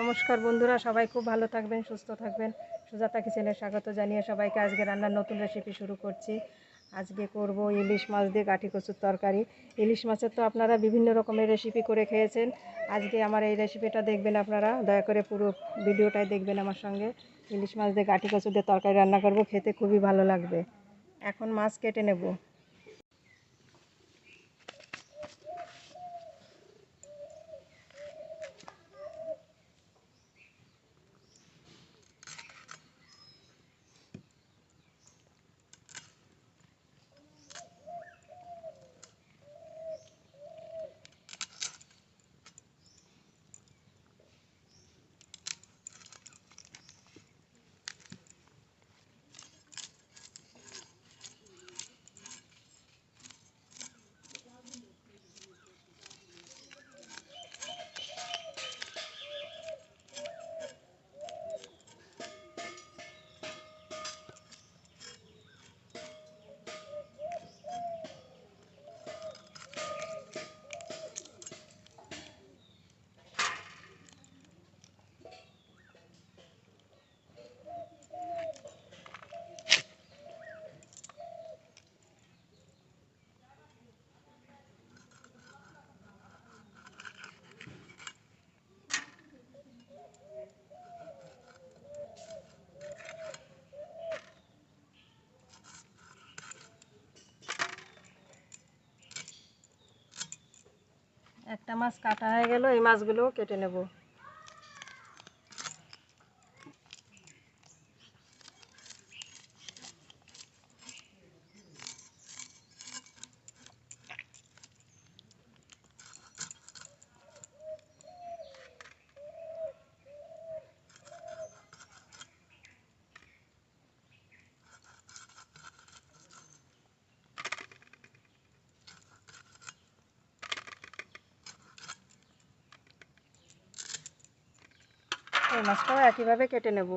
নমস্কার বন্ধুরা, সবাই খুব ভালো থাকবেন, সুস্থ থাকবেন। সুজাতা কিচেনে স্বাগত জানিয়ে সবাইকে আজকে রান্নার নতুন রেসিপি শুরু করছি। আজকে করব ইলিশ মাছ দিয়ে কাঠি কচুর তরকারি। ইলিশ মাছের তো আপনারা বিভিন্ন রকমের রেসিপি করে খেয়েছেন। আজকে আমার এই রেসিপিটা দেখবেন আপনারা। দয়া করে পুরো ভিডিওটাই দেখবেন আমার সঙ্গে। ইলিশ মাছ দিয়ে কাঠি কচুর দিয়ে তরকারি রান্না করব, খেতে খুবই ভালো লাগবে। এখন মাছ কেটে নেব। একটা মাছ কাটা হয়ে গেল এই মাছগুলোও কেটে নেব। মাছটাও একইভাবে কেটে নেব।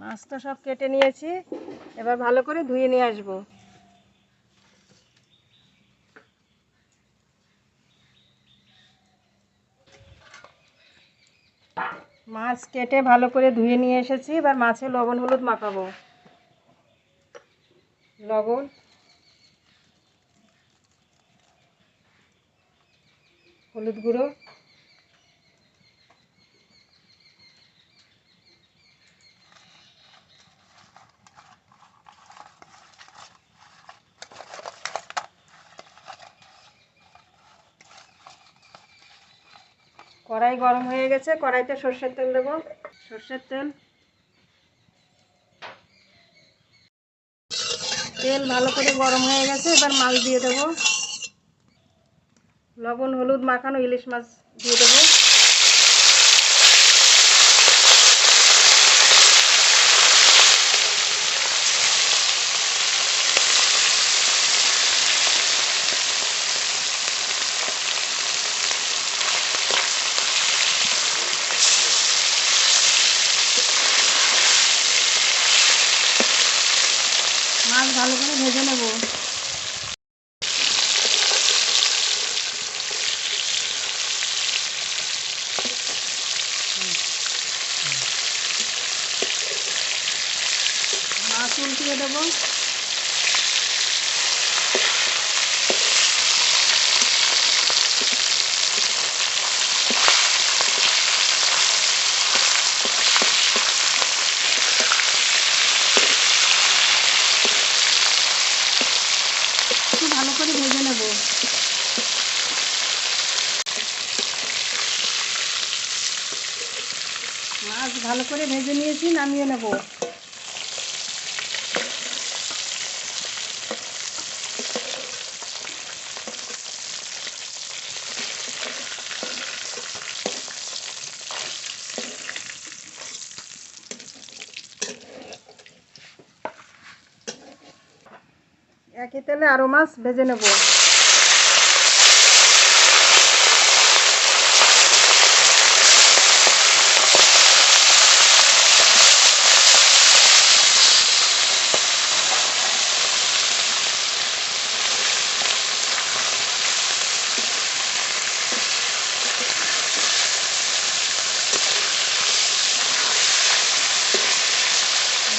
মাছ তো সব কেটে নিয়েছি। এবার ভালো করে ধুয়ে নিয়ে আসব। মাছ কেটে ভালো করে ধুয়ে নিয়ে এসেছি। এবার মাছে লবণ হলুদ মাখাবো। লবণ। হলুদ গুঁড়ো। গরম হয়ে গেছে, কড়াইতে সর্ষের তেল দেবো। সর্ষের তেল। তেল ভালো করে গরম হয়ে গেছে, এবার মাছ দিয়ে দেবো। লবণ, হলুদ, মাখানো ইলিশ মাছ দিয়ে দেবো মাছ ভালো করে ভেজে নেব উল্টিয়ে দেবো। ভালো করে ভেজে নেব। মাছ ভালো করে ভেজে নিয়েছি নামিয়ে নেব। একই তেলে আরও মাছ ভেজে নেব।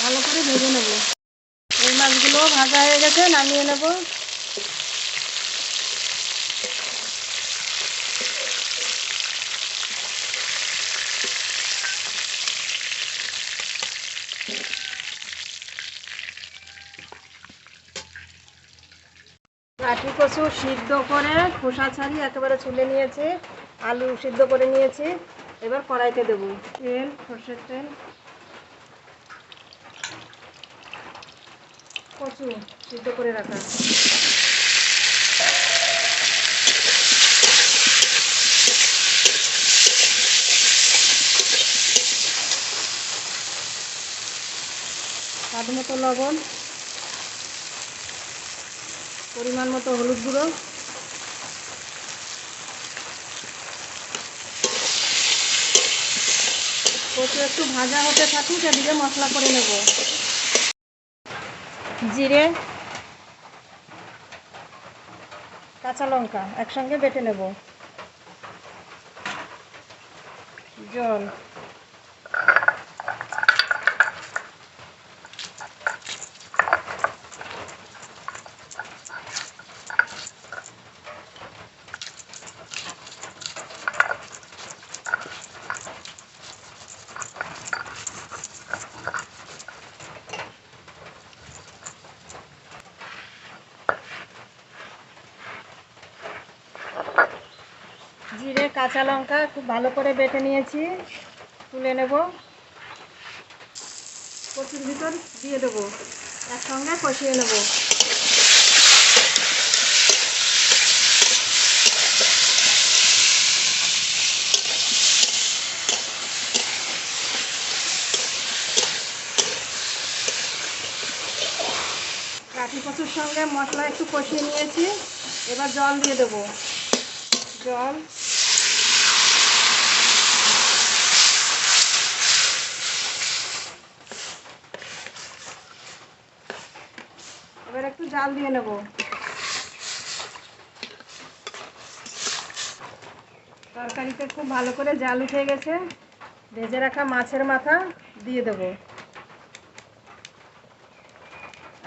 ভালো করে ভেজে নেব। গেছে নামিয়ে নেব। কাঠি কচু সিদ্ধ করে খোসা ছাড়ি একেবারে ছুলে নিয়েছি আলু সিদ্ধ করে নিয়েছি এবার কড়াইতে দেবো। তেল সর্ষের তেল। কচু সিদ্ধ করে রাখা। স্বাদ মতো লবণ, পরিমাণ মতো হলুদ গুঁড়ো। কচু একটু ভাজা হতে থাকুক, এদিকে মশলা করে নেব। জিরে কাঁচা লঙ্কা একসঙ্গে বেটে নেব। জল জিরে কাঁচা লঙ্কা খুব ভালো করে বেটে নিয়েছি। তুলে নেব। কচুর ভিতর দিয়ে দেবো। একসঙ্গে কষিয়ে নেব। কাঠি কচুর সঙ্গে মশলা একটু কষিয়ে নিয়েছি। এবার জল দিয়ে দেবো। জল জাল দিয়ে নেব। তরকারিতে খুব ভালো করে জাল উঠে গেছে। ভেজে রাখা মাছের মাথা দিয়ে দেব।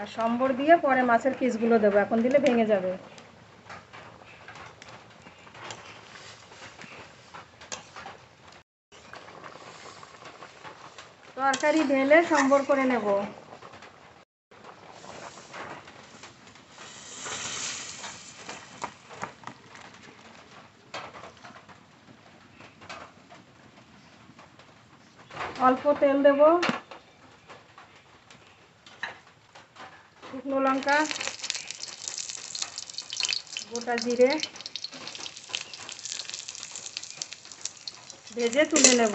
আর সম্বর দিয়ে পরে মাছের পিসগুলো দেবো। এখন দিলে ভেঙে যাবে। তরকারি ঢেলে সম্বর করে নেব। অল্প তেল দেব। শুকনো লঙ্কা গোটা জিরে। ভেজে তুলে নেব।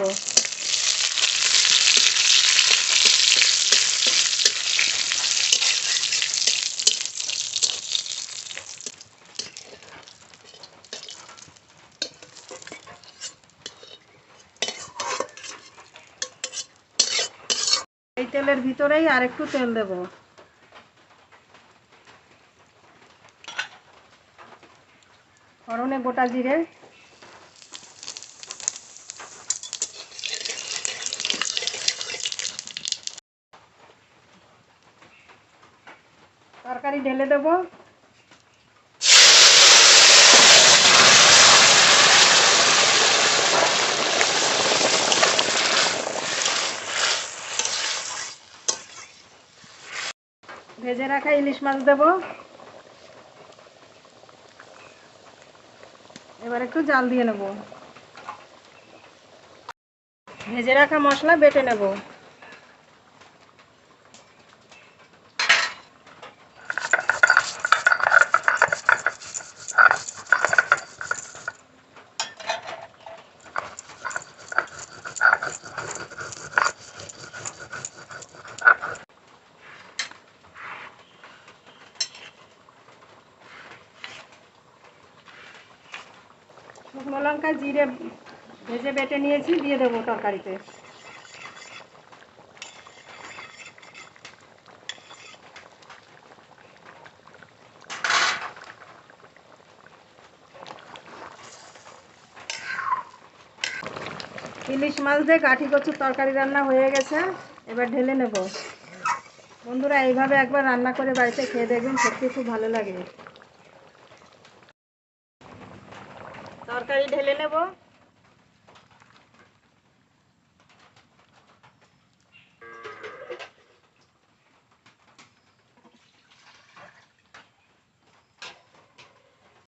এই তেলের ভিতরেই আর একটু তেল দেব। ফড়নে গোটা জিরে। তরকারি ঢেলে দেব। ভেজে রাখা ইলিশ মাছ দেব। এবার একটু জাল দিয়ে নেব। ভেজে রাখা মশলা বেটে নেব শুকনো লঙ্কা, জিরে ভেজে বেটে নিয়েছি, দিয়ে দেবো তরকারিতে। ইলিশ মাছ দিয়ে কাঠি কচুর তরকারি রান্না হয়ে গেছে, এবার ঢেলে নেব। বন্ধুরা, এইভাবে একবার রান্না করে বাড়িতে খেয়ে দেখবেন সত্যি খুব ভালো লাগে তরকারি ঢেলে নেব।